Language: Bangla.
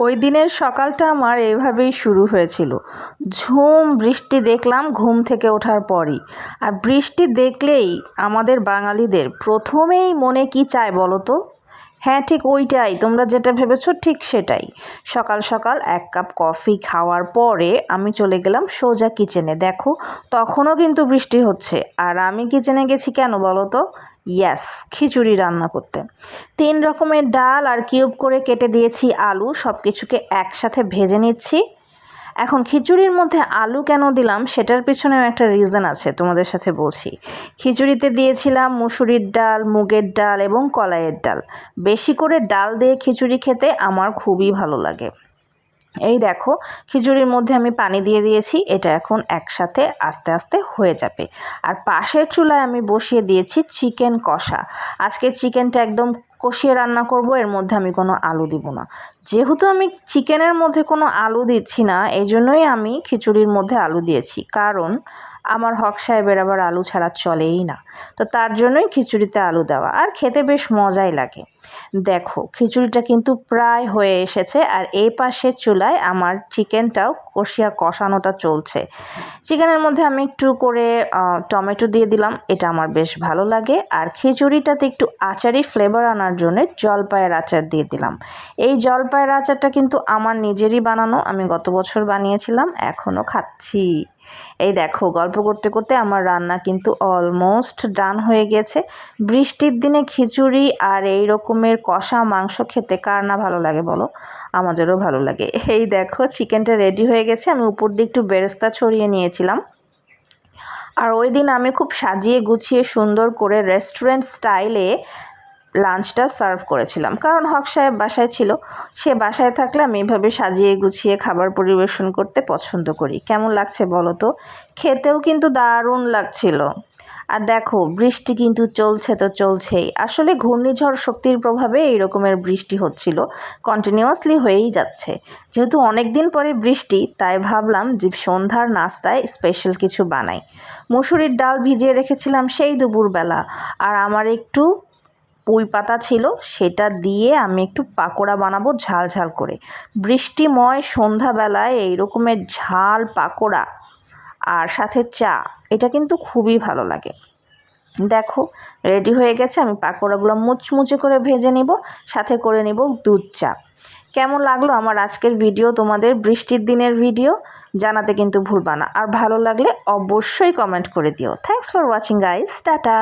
ওই দিনের সকালটা আমার এভাবেই শুরু হয়েছিল। ঝুম, বৃষ্টি দেখলাম ঘুম থেকে ওঠার পরই। আর বৃষ্টি দেখলেই আমাদের বাঙালিদের প্রথমেই মনে কি চায় বলো তো? হ্যাঁ ঠিক ওইটাই। তোমরা যেটা ভেবেছো ঠিক সেটাই। সকাল সকাল এক কাপ কফি খাওয়ার পরে আমি চলে গেলাম সোজা কিচেনে। দেখো, তখনও কিন্তু বৃষ্টি হচ্ছে। আর আমি কিচেনে গেছি কেন বলো তো? ইয়াস, খিচুড়ি রান্না করতে। তিন রকমের ডাল আর কিউব করে কেটে দিয়েছি আলু। সব কিছুকে একসাথে ভেজে নিচ্ছি। এখন খিচুড়ির মধ্যে আলু কেন দিলাম সেটার পিছনেও একটা রিজন আছে, তোমাদের সাথে বলছি। খিচুড়িতে দিয়েছিলাম মুসুরির ডাল, মুগের ডাল এবং কলাইয়ের ডাল। বেশি করে ডাল দিয়ে খিচুড়ি খেতে আমার খুবই ভালো লাগে। এই দেখো, খিচুড়ির মধ্যে আমি পানি দিয়ে দিয়েছি, এটা এখন একসাথে আস্তে আস্তে হয়ে যাবে। আর পাশের চুলায় আমি বসিয়ে দিয়েছি চিকেন কষা। আজকে চিকেনটা একদম কষিয়ে রান্না করব, এর মধ্যে আমি কোনো আলু দিব না। যেহেতু আমি চিকেনের মধ্যে কোনো আলু দিচ্ছি না এই জন্যই আমি খিচুড়ির মধ্যে আলু দিয়েছি। কারণ আমার হক সাহেবের আবার আলু ছাড়া চলেই না। তো তার জন্যই খিচুড়িতে আলু দেওয়া। আর খেতে বেশ মজাই লাগে। দেখো, খিচুড়িটা কিন্তু প্রায় হয়ে এসেছে আর এই পাশের চুলায় আমার চিকেনটাও কষিয়া কষানোটা চলছে। চিকেনের মধ্যে আমি একটু করে টমেটো দিয়ে দিলাম। এটা আমার বেশ ভালো লাগে। আর খিচুড়িটাতে একটু আচারি ফ্লেভার আনার জন্য জলপাইয়ের আচার দিয়ে দিলাম। এই জলপাইয়ের আচারটা কিন্তু আমার নিজেরই বানানো। আমি গত বছর বানিয়েছিলাম, এখনও খাচ্ছি। এই দেখো, গল্প করতে করতে আমার রান্না কিন্তু অলমোস্ট ডান হয়ে গেছে। বৃষ্টির দিনে খিচুড়ি আর এই রকমের কষা মাংস খেতে কার না ভালো লাগে বলো? আমাদেরও ভালো লাগে। এই দেখো চিকেনটা রেডি হয়ে গেছে। আমি উপর দিয়ে একটু বেরেস্তা ছড়িয়ে নিয়েছিলাম। আর ওই দিন আমি খুব সাজিয়ে গুছিয়ে সুন্দর করে রেস্টুরেন্ট স্টাইলে লাঞ্চটা সার্ভ করেছিলাম। কারণ হক সাহেব বাসায় ছিল, সে বাসায় থাকলে আমি এভাবে সাজিয়ে গুছিয়ে খাবার পরিবেশন করতে পছন্দ করি। কেমন লাগছে বলো তো? খেতেও কিন্তু দারুণ লাগছিল। আর দেখো, বৃষ্টি কিন্তু চলছে তো চলছেই। আসলে ঘূর্ণিঝড় শক্তির প্রভাবে এই রকমের বৃষ্টি হচ্ছিল কন্টিনিউয়াসলি হয়েই যাচ্ছে। যেহেতু অনেক দিন পরে বৃষ্টি, তাই ভাবলাম যে সন্ধ্যার নাস্তায় স্পেশাল কিছু বানাই। মুসুরির ডাল ভিজিয়ে রেখেছিলাম সেই দুপুরবেলা। আর আমার একটু পুঁই পাতা ছিল, সেটা দিয়ে আমি একটু পাকোড়া বানাবো ঝাল ঝাল করে। বৃষ্টিময় সন্ধ্যাবেলায় এই রকমের ঝাল পাকোড়া আর সাথে চা, এটা কিন্তু খুবই ভালো লাগে। দেখো, রেডি হয়ে গেছে, আমি পাকোড়াগুলো মুচমুচে করে ভেজে নিব, সাথে করে নিব দুধ চা। কেমন লাগল আমার আজকের ভিডিও, তোমাদের বৃষ্টির দিনের ভিডিও, জানাতে কিন্তু ভুলবা না। আর ভালো লাগলে অবশ্যই কমেন্ট করে দিও। Thanks for watching guys tata